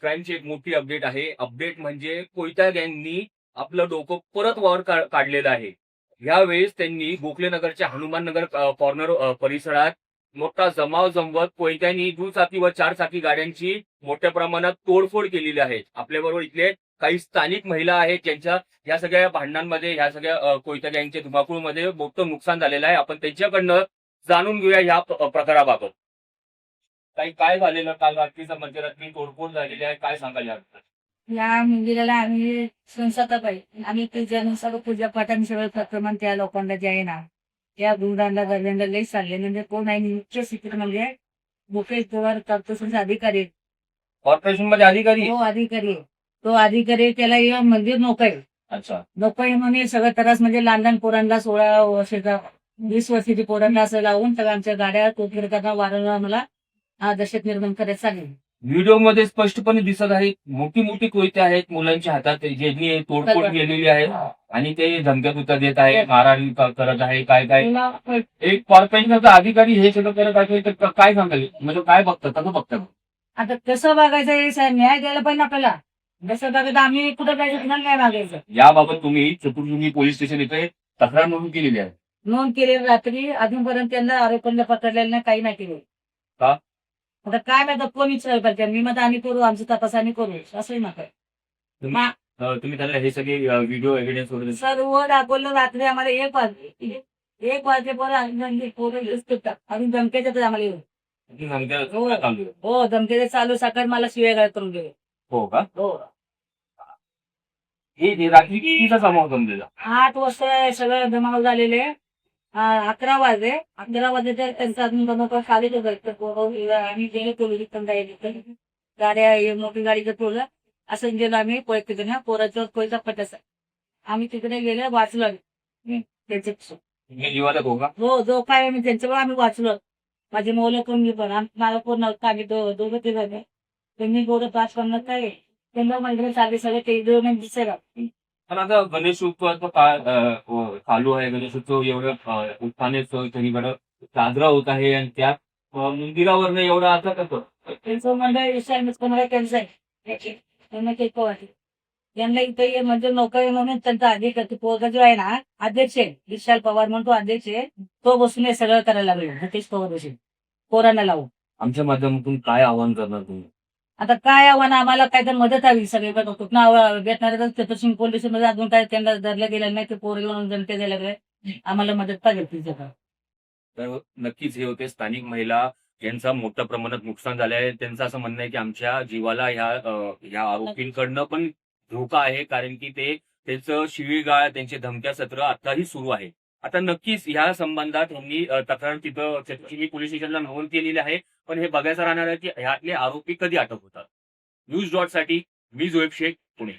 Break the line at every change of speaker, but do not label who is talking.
क्राईमची एक मोठी अपडेट आहे. अपडेट म्हणजे कोयता गँगनी आपलं डोकं परत वर काढलेलं आहे. यावेळेस त्यांनी गोखले नगरच्या हनुमान नगर कॉर्नर परिसरात मोठा जमाव जमवत कोयत्यांनी दुचाकी व चार चाकी गाड्यांची मोठ्या प्रमाणात तोडफोड केलेली आहे. आपल्याबरोबर इथले काही स्थानिक महिला आहेत ज्यांच्या या सगळ्या भांडणांमध्ये ह्या सगळ्या कोयत्या गँगच्या धुमाकूळमध्ये मोठं नुकसान झालेलं आहे. आपण त्यांच्याकडनं जाणून घेऊया या प्रकाराबाबत. काही काय झालेलं काल रात्रीचा? मध्यरात्री तोडफोड झालेली आहे. काय सांगाल याबद्दल?
या मंदिराला आम्ही संसदाबाई आम्ही पूजा पाठ आम्ही सगळं करतो मग त्या लोकांना जे आहे ना त्या गुंडांना दरम्यान लई चालले. म्हणजे कोण आहे? मुख्य स्थितीत म्हणजे मुकेश पवार तत्वसंच अधिकारी.
कॉर्पोरेशनमध्ये अधिकारी?
तो अधिकारी. तो अधिकारी त्याला हे मंदिर नको आहे.
अच्छा.
नको आहे म्हणून हे सगळं त्रास म्हणजे लहान लहान पोरांना सोळा वर्षाचा वीस वर्षाची पोरांना असं लावून सगळं आमच्या गाड्या कोकरताना वारंवार मला हा दहशत निर्माण करायचं चालेल.
व्हिडिओमध्ये स्पष्टपणे दिसत आहे मोठी मोठी कोयते आहेत मुलांच्या हातात ज्यांनी तोडफोड. केलेली आहे आणि ते धमक्या तुता देत आहे मारहाण क- करत आहे काय काय. एक कॉर्पोरेशनचा अधिकारी हे सगळं करत आहे तर क- काय सांगाल? म्हणजे काय बघतात कसं बघतात?
आता कसं बघायचं हे साहेब, न्याय द्यायला पाहिजे आपल्याला. जसं बघायचं आम्ही कुठं जायचं तुम्हाला न्याय मागायचं?
याबाबत तुम्ही चतुर्भुमी पोलीस स्टेशन इथे तक्रार नोंद केलेली आहे.
नोंद केली रात्री अजूनपर्यंत त्यांना आरोपीला पकडलेलं नाही काही नाही केलं
का?
आता काय माहिती कोण विचार करते मी मग आम्ही करू आमची तपास आम्ही करू. असंही नका
तुम्ही अं, तुम्ही त्यांना हे सगळे व्हिडिओ एव्हिडन्स वगैरे
सर्व दाखवलं रात्री आम्हाला एक वाजले एक वाजेपर्यंत पोरं दिसतात अजून धमक्याच्यात आम्हाला येऊन
धमक्या
हो. हो धमक्याचे चालू सकाळ मला शिवेगाळ करून गेले
हो का?
हो.
हे हे रात्री कितीचा
आठ वाजता सगळं जमा झालेले. अकरा वाजले. अकरा वाजले तर त्यांचा अजून बनवतो खाली तो घरचं पोरं, आम्ही गेलो टोली गाड्या हे मोठी गाडीचं टोलं असं गेलो आम्ही पोय ना पोराचं कोयचा पटाचा आम्ही तिकडे गेले वाचलो आम्ही. हम्म, त्यांचे
तुम्ही जीवाला हो
जो काय आम्ही त्यांच्यावर आम्ही वाचलो. माझी मुलं पण मी पण मला कोण नव्हतं. आम्ही दोघं ते झाले त्यांनी बोलत पाच पन्नास काय त्यांना मंदिर चालले सगळे ते दोन दिसायला
पण आता गणेश उत्सवाचा अं, अं, चालू आहे. गणेश उत्सव एवढं उत्साहाने सगळीकडे साजरा होत आहे आणि त्या मंदिरावर एवढं आता कसं?
त्यांचं मंडळ विषय कोणाला त्यांचं त्यांना ते वाटत. त्यांना इथं म्हणजे नोकरी म्हणून त्यांचा अधिक पोरगा जो आहे ना अध्यक्ष आहे. विशाल पवार म्हणून तो अध्यक्ष आहे. तो बसून हे सगळं करायला लागले. नितेश पवार बसून. पोरांना लावून.
आमच्या माध्यमातून काय आवाहन करणार तुम्ही?
आता काय आव्हान? आम्हाला काय तर मदत हवी सगळे. कुठं भेटणार तर चतुर्सिंग पोलीसमध्ये अजून काय त्यांना धरलं गेलं नाही. ते पोर घेऊन जनते द्यायला लागले आम्हाला मदत पाहिजे तिच्या
तर नक्कीच हे होते स्थानिक महिला यांचं मोठ्या प्रमाणात नुकसान झालं आहे. त्यांचं असं म्हणणं आहे की आमच्या जीवाला ह्या ह्या आरोपींकडनं पण धोका आहे. कारण की ते त्यांचं शिवीगाळ त्यांचे धमक्या सत्र आताही सुरू आहे. आता नक्कीच ह्या संबंधात यांनी तक्रार तिथं चतुर्शिंगी पोलीस स्टेशनला नोंद केलेली आहे. पण हे बघायचं राहणार आहे की ह्यातले आरोपी कधी अटक होतात. न्यूज डॉटसाठी मी जोएब शेख पुणे.